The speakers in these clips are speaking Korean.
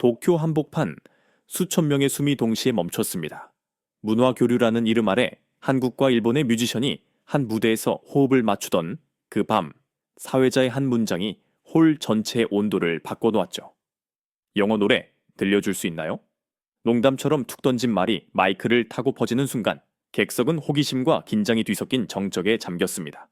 도쿄 한복판 수천 명의 숨이 동시에 멈췄습니다. 문화 교류라는 이름 아래 한국과 일본의 뮤지션이 한 무대에서 호흡을 맞추던 그 밤 사회자의 한 문장이 홀 전체의 온도를 바꿔놓았죠. 영어 노래 들려줄 수 있나요? 농담처럼 툭 던진 말이 마이크를 타고 퍼지는 순간 객석은 호기심과 긴장이 뒤섞인 정적에 잠겼습니다.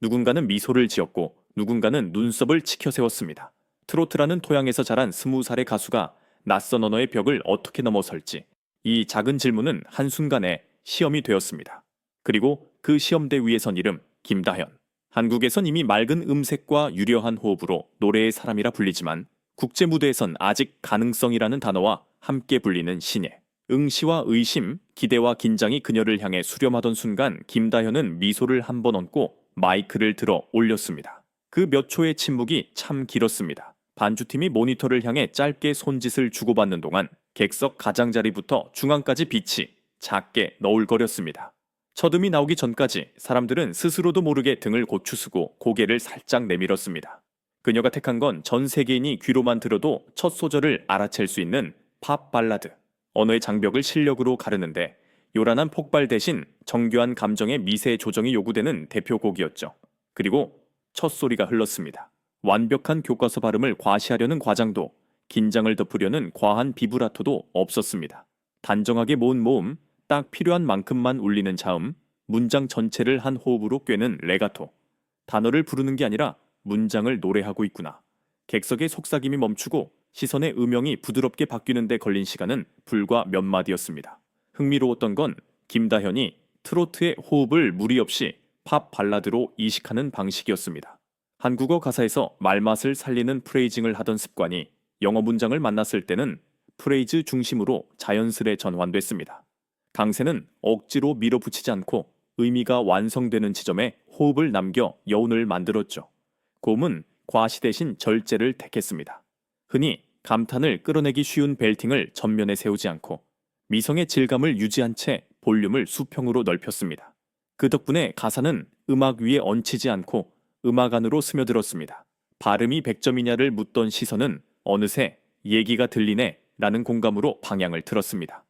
누군가는 미소를 지었고 누군가는 눈썹을 치켜 세웠습니다. 트로트라는 토양에서 자란 스무 살의 가수가 낯선 언어의 벽을 어떻게 넘어설지 이 작은 질문은 한순간에 시험이 되었습니다. 그리고 그 시험대 위에 선 이름 김다현. 한국에선 이미 맑은 음색과 유려한 호흡으로 노래의 사람이라 불리지만 국제 무대에선 아직 가능성이라는 단어와 함께 불리는 신예. 응시와 의심, 기대와 긴장이 그녀를 향해 수렴하던 순간 김다현은 미소를 한 번 얹고 마이크를 들어 올렸습니다. 그 몇 초의 침묵이 참 길었습니다. 반주팀이 모니터를 향해 짧게 손짓을 주고받는 동안 객석 가장자리부터 중앙까지 빛이 작게 너울거렸습니다. 첫음이 나오기 전까지 사람들은 스스로도 모르게 등을 고추쓰고 고개를 살짝 내밀었습니다. 그녀가 택한 건 전 세계인이 귀로만 들어도 첫 소절을 알아챌 수 있는 팝 발라드. 언어의 장벽을 실력으로 가르는데 요란한 폭발 대신 정교한 감정의 미세 조정이 요구되는 대표곡이었죠. 그리고 첫 소리가 흘렀습니다. 완벽한 교과서 발음을 과시하려는 과장도 긴장을 덮으려는 과한 비브라토도 없었습니다. 단정하게 모은 모음, 딱 필요한 만큼만 울리는 자음, 문장 전체를 한 호흡으로 꿰는 레가토. 단어를 부르는 게 아니라 문장을 노래하고 있구나. 객석의 속삭임이 멈추고 시선의 음영이 부드럽게 바뀌는데 걸린 시간은 불과 몇 마디였습니다. 흥미로웠던 건 김다현이 트로트의 호흡을 무리 없이 팝 발라드로 이식하는 방식이었습니다. 한국어 가사에서 말맛을 살리는 프레이징을 하던 습관이 영어 문장을 만났을 때는 프레이즈 중심으로 자연스레 전환됐습니다. 강세는 억지로 밀어붙이지 않고 의미가 완성되는 지점에 호흡을 남겨 여운을 만들었죠. 곰은 과시 대신 절제를 택했습니다. 흔히 감탄을 끌어내기 쉬운 벨팅을 전면에 세우지 않고 미성의 질감을 유지한 채 볼륨을 수평으로 넓혔습니다. 그 덕분에 가사는 음악 위에 얹히지 않고 음악 안으로 스며들었습니다. 발음이 100점이냐를 묻던 시선은 어느새 얘기가 들리네 라는 공감으로 방향을 틀었습니다.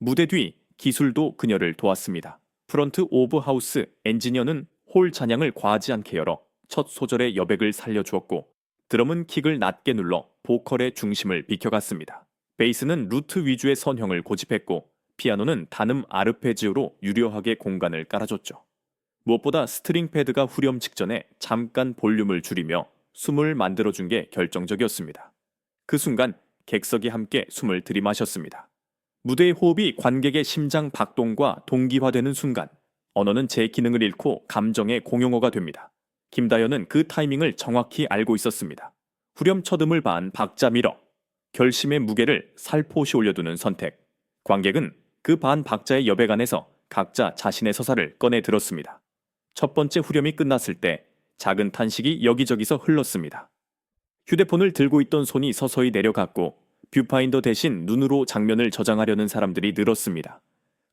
무대 뒤 기술도 그녀를 도왔습니다. 프런트 오브 하우스 엔지니어는 홀 잔향을 과하지 않게 열어 첫 소절의 여백을 살려주었고 드럼은 킥을 낮게 눌러 보컬의 중심을 비켜갔습니다. 베이스는 루트 위주의 선형을 고집했고 피아노는 단음 아르페지오로 유려하게 공간을 깔아줬죠. 무엇보다 스트링 패드가 후렴 직전에 잠깐 볼륨을 줄이며 숨을 만들어준 게 결정적이었습니다. 그 순간 객석이 함께 숨을 들이마셨습니다. 무대의 호흡이 관객의 심장 박동과 동기화되는 순간 언어는 제 기능을 잃고 감정의 공용어가 됩니다. 김다현은 그 타이밍을 정확히 알고 있었습니다. 후렴 첫음을 반 박자 밀어 결심의 무게를 살포시 올려두는 선택. 관객은 그 반 박자의 여백 안에서 각자 자신의 서사를 꺼내 들었습니다. 첫 번째 후렴이 끝났을 때 작은 탄식이 여기저기서 흘렀습니다. 휴대폰을 들고 있던 손이 서서히 내려갔고 뷰파인더 대신 눈으로 장면을 저장하려는 사람들이 늘었습니다.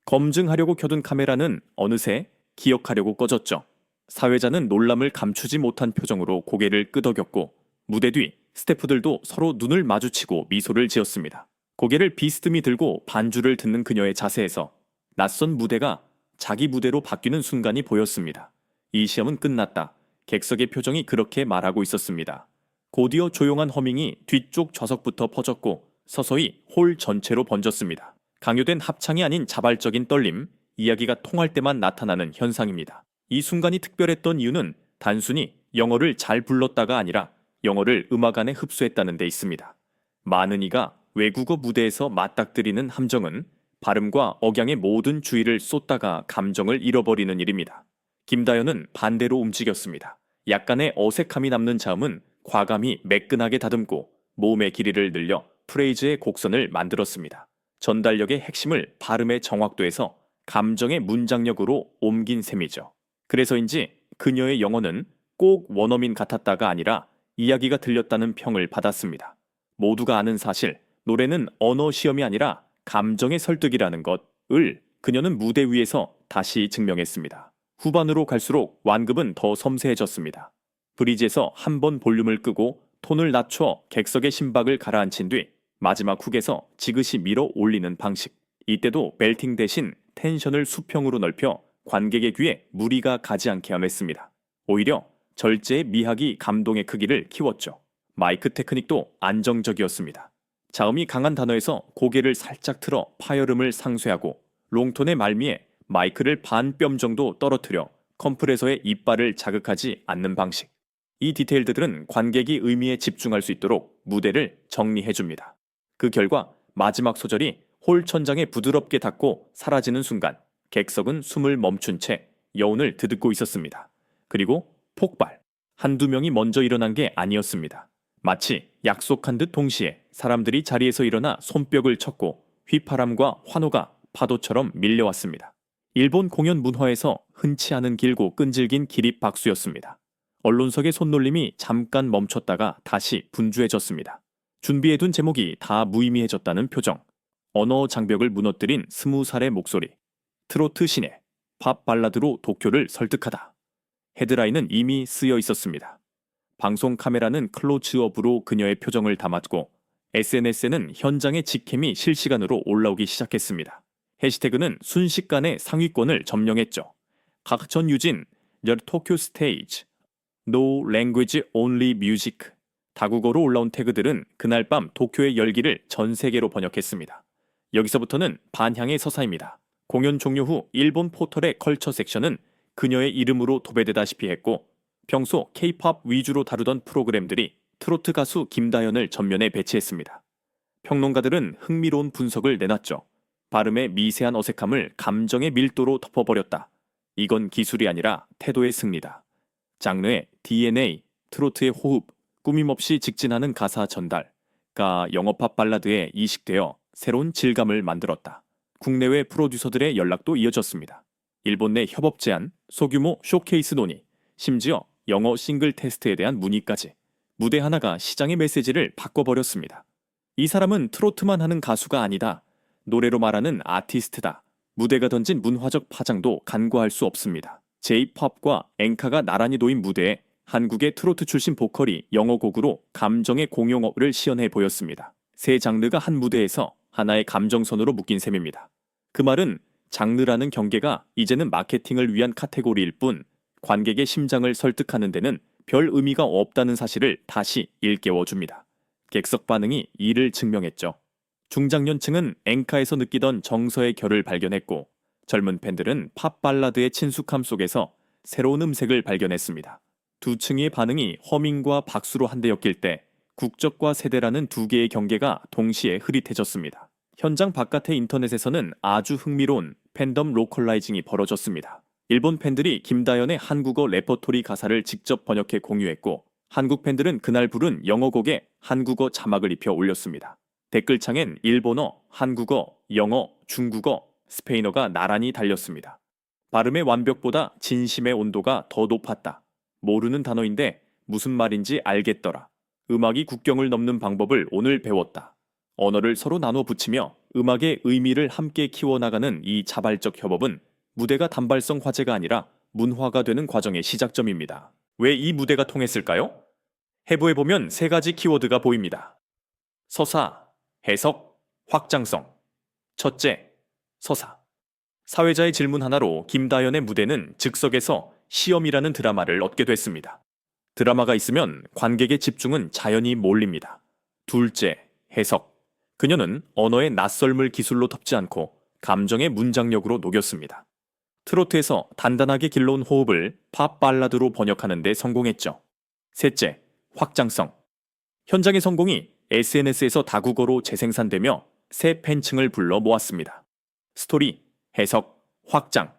검증하려고 켜둔 카메라는 어느새 기억하려고 꺼졌죠. 사회자는 놀람을 감추지 못한 표정으로 고개를 끄덕였고 무대 뒤 스태프들도 서로 눈을 마주치고 미소를 지었습니다. 고개를 비스듬히 들고 반주를 듣는 그녀의 자세에서 낯선 무대가 자기 무대로 바뀌는 순간이 보였습니다. 이 시험은 끝났다. 객석의 표정이 그렇게 말하고 있었습니다. 곧이어 조용한 허밍이 뒤쪽 좌석부터 퍼졌고 서서히 홀 전체로 번졌습니다. 강요된 합창이 아닌 자발적인 떨림, 이야기가 통할 때만 나타나는 현상입니다. 이 순간이 특별했던 이유는 단순히 영어를 잘 불렀다가 아니라 영어를 음악 안에 흡수했다는 데 있습니다. 많은 이가 외국어 무대에서 맞닥뜨리는 함정은 발음과 억양의 모든 주의를 쏟다가 감정을 잃어버리는 일입니다. 김다현은 반대로 움직였습니다. 약간의 어색함이 남는 자음은 과감히 매끈하게 다듬고 모음의 길이를 늘려 프레이즈의 곡선을 만들었습니다. 전달력의 핵심을 발음의 정확도에서 감정의 문장력으로 옮긴 셈이죠. 그래서인지 그녀의 영어는 꼭 원어민 같았다가 아니라 이야기가 들렸다는 평을 받았습니다. 모두가 아는 사실, 노래는 언어 시험이 아니라 감정의 설득이라는 것을 그녀는 무대 위에서 다시 증명했습니다. 후반으로 갈수록 완급은 더 섬세해졌습니다. 브리지에서 한 번 볼륨을 끄고 톤을 낮춰 객석의 심박을 가라앉힌 뒤 마지막 훅에서 지그시 밀어 올리는 방식. 이때도 벨팅 대신 텐션을 수평으로 넓혀 관객의 귀에 무리가 가지 않게 하냈습니다. 오히려 절제의 미학이 감동의 크기를 키웠죠. 마이크 테크닉도 안정적이었습니다. 자음이 강한 단어에서 고개를 살짝 틀어 파열음을 상쇄하고 롱톤의 말미에 마이크를 반 뼘 정도 떨어뜨려 컴프레서의 이빨을 자극하지 않는 방식. 이 디테일들은 관객이 의미에 집중할 수 있도록 무대를 정리해줍니다. 그 결과 마지막 소절이 홀 천장에 부드럽게 닿고 사라지는 순간 객석은 숨을 멈춘 채 여운을 드듣고 있었습니다. 그리고 폭발. 한두 명이 먼저 일어난 게 아니었습니다. 마치 약속한 듯 동시에 사람들이 자리에서 일어나 손뼉을 쳤고 휘파람과 환호가 파도처럼 밀려왔습니다. 일본 공연 문화에서 흔치 않은 길고 끈질긴 기립 박수였습니다. 언론석의 손놀림이 잠깐 멈췄다가 다시 분주해졌습니다. 준비해둔 제목이 다 무의미해졌다는 표정. 언어 장벽을 무너뜨린 스무 살의 목소리. 트로트 신의 팝 발라드로 도쿄를 설득하다. 헤드라인은 이미 쓰여 있었습니다. 방송 카메라는 클로즈업으로 그녀의 표정을 담았고 SNS에는 현장의 직캠이 실시간으로 올라오기 시작했습니다. 해시태그는 순식간에 상위권을 점령했죠. 각천 유진, The Tokyo Stage, No Language Only Music 다국어로 올라온 태그들은 그날 밤 도쿄의 열기를 전 세계로 번역했습니다. 여기서부터는 반향의 서사입니다. 공연 종료 후 일본 포털의 컬처 섹션은 그녀의 이름으로 도배되다시피 했고 평소 K-팝 위주로 다루던 프로그램들이 트로트 가수 김다연을 전면에 배치했습니다. 평론가들은 흥미로운 분석을 내놨죠. 발음의 미세한 어색함을 감정의 밀도로 덮어버렸다. 이건 기술이 아니라 태도의 승리다. 장르의 DNA, 트로트의 호흡, 꾸밈없이 직진하는 가사 전달가 영어팝 발라드에 이식되어 새로운 질감을 만들었다. 국내외 프로듀서들의 연락도 이어졌습니다. 일본 내 협업 제안, 소규모 쇼케이스 논의, 심지어 영어 싱글 테스트에 대한 문의까지 무대 하나가 시장의 메시지를 바꿔버렸습니다. 이 사람은 트로트만 하는 가수가 아니다. 노래로 말하는 아티스트다. 무대가 던진 문화적 파장도 간과할 수 없습니다. J-팝과 엔카가 나란히 놓인 무대에 한국의 트로트 출신 보컬이 영어 곡으로 감정의 공용어를 시연해 보였습니다. 세 장르가 한 무대에서 하나의 감정선으로 묶인 셈입니다. 그 말은 장르라는 경계가 이제는 마케팅을 위한 카테고리일 뿐 관객의 심장을 설득하는 데는 별 의미가 없다는 사실을 다시 일깨워 줍니다. 객석 반응이 이를 증명했죠. 중장년층은 앵카에서 느끼던 정서의 결을 발견했고 젊은 팬들은 팝 발라드의 친숙함 속에서 새로운 음색을 발견했습니다. 두 층의 반응이 허밍과 박수로 한데 엮일 때 국적과 세대라는 두 개의 경계가 동시에 흐릿해졌습니다. 현장 바깥의 인터넷에서는 아주 흥미로운 팬덤 로컬라이징이 벌어졌습니다. 일본 팬들이 김다연의 한국어 레퍼토리 가사를 직접 번역해 공유했고 한국 팬들은 그날 부른 영어 곡에 한국어 자막을 입혀 올렸습니다. 댓글창엔 일본어, 한국어, 영어, 중국어, 스페인어가 나란히 달렸습니다. 발음의 완벽보다 진심의 온도가 더 높았다. 모르는 단어인데 무슨 말인지 알겠더라. 음악이 국경을 넘는 방법을 오늘 배웠다. 언어를 서로 나눠 붙이며 음악의 의미를 함께 키워나가는 이 자발적 협업은 무대가 단발성 화제가 아니라 문화가 되는 과정의 시작점입니다. 왜 이 무대가 통했을까요? 해부해보면 세 가지 키워드가 보입니다. 서사, 해석, 확장성. 첫째, 서사. 사회자의 질문 하나로 김다연의 무대는 즉석에서 시험이라는 드라마를 얻게 됐습니다. 드라마가 있으면 관객의 집중은 자연히 몰립니다. 둘째, 해석. 그녀는 언어의 낯설물 기술로 덮지 않고 감정의 문장력으로 녹였습니다. 트로트에서 단단하게 길러온 호흡을 팝 발라드로 번역하는 데 성공했죠. 셋째, 확장성. 현장의 성공이 SNS에서 다국어로 재생산되며 새 팬층을 불러 모았습니다. 스토리, 해석, 확장.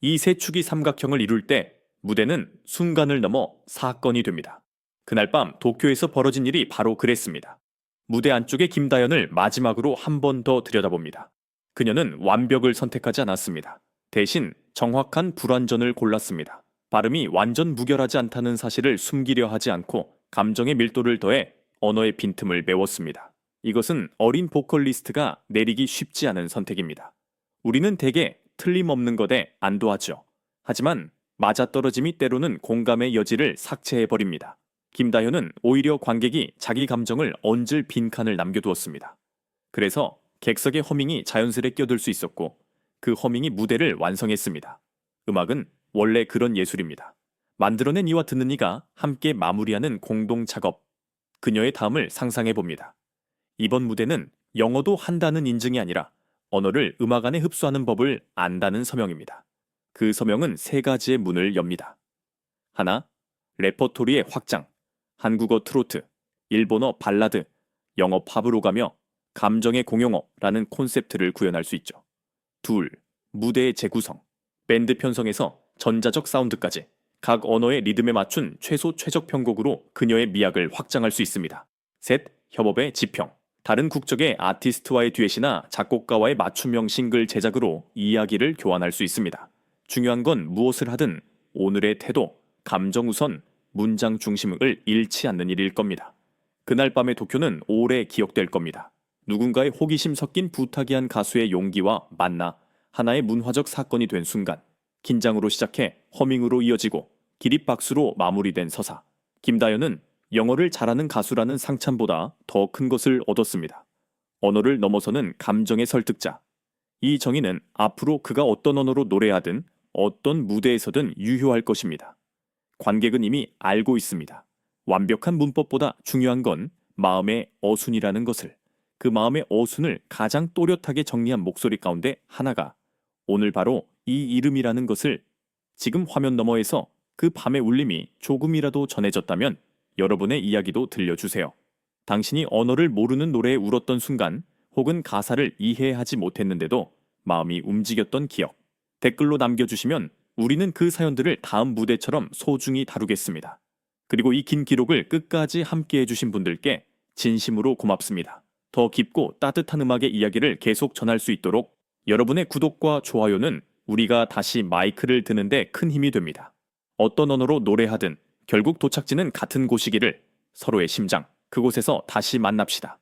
이 세 축이 삼각형을 이룰 때 무대는 순간을 넘어 사건이 됩니다. 그날 밤 도쿄에서 벌어진 일이 바로 그랬습니다. 무대 안쪽의 김다연을 마지막으로 한 번 더 들여다봅니다. 그녀는 완벽을 선택하지 않았습니다. 대신 정확한 불완전을 골랐습니다. 발음이 완전 무결하지 않다는 사실을 숨기려 하지 않고 감정의 밀도를 더해 언어의 빈틈을 메웠습니다. 이것은 어린 보컬리스트가 내리기 쉽지 않은 선택입니다. 우리는 대개 틀림없는 것에 안도하죠. 하지만 맞아떨어짐이 때로는 공감의 여지를 삭제해버립니다. 김다현은 오히려 관객이 자기 감정을 얹을 빈칸을 남겨두었습니다. 그래서 객석의 허밍이 자연스레 끼어들 수 있었고 그 허밍이 무대를 완성했습니다. 음악은 원래 그런 예술입니다. 만들어낸 이와 듣는 이가 함께 마무리하는 공동 작업. 그녀의 다음을 상상해 봅니다. 이번 무대는 영어도 한다는 인증이 아니라 언어를 음악 안에 흡수하는 법을 안다는 서명입니다. 그 서명은 세 가지의 문을 엽니다. 하나, 레퍼토리의 확장, 한국어 트로트, 일본어 발라드, 영어 팝으로 가며 감정의 공용어라는 콘셉트를 구현할 수 있죠. 둘, 무대의 재구성, 밴드 편성에서 전자적 사운드까지 각 언어의 리듬에 맞춘 최소 최적 편곡으로 그녀의 미학을 확장할 수 있습니다. 셋, 협업의 지평, 다른 국적의 아티스트와의 듀엣이나 작곡가와의 맞춤형 싱글 제작으로 이야기를 교환할 수 있습니다. 중요한 건 무엇을 하든 오늘의 태도, 감정 우선, 문장 중심을 잃지 않는 일일 겁니다. 그날 밤의 도쿄는 오래 기억될 겁니다. 누군가의 호기심 섞인 부탁이 한 가수의 용기와 만나 하나의 문화적 사건이 된 순간 긴장으로 시작해 허밍으로 이어지고 기립박수로 마무리된 서사. 김다연은 영어를 잘하는 가수라는 상찬보다 더 큰 것을 얻었습니다. 언어를 넘어서는 감정의 설득자. 이 정의는 앞으로 그가 어떤 언어로 노래하든 어떤 무대에서든 유효할 것입니다. 관객은 이미 알고 있습니다. 완벽한 문법보다 중요한 건 마음의 어순이라는 것을. 그 마음의 어순을 가장 또렷하게 정리한 목소리 가운데 하나가 오늘 바로 이 이름이라는 것을 지금 화면 너머에서 그 밤의 울림이 조금이라도 전해졌다면 여러분의 이야기도 들려주세요. 당신이 언어를 모르는 노래에 울었던 순간 혹은 가사를 이해하지 못했는데도 마음이 움직였던 기억. 댓글로 남겨주시면 우리는 그 사연들을 다음 무대처럼 소중히 다루겠습니다. 그리고 이 긴 기록을 끝까지 함께 해주신 분들께 진심으로 고맙습니다. 더 깊고 따뜻한 음악의 이야기를 계속 전할 수 있도록 여러분의 구독과 좋아요는 우리가 다시 마이크를 드는데 큰 힘이 됩니다. 어떤 언어로 노래하든 결국 도착지는 같은 곳이기를 서로의 심장, 그곳에서 다시 만납시다.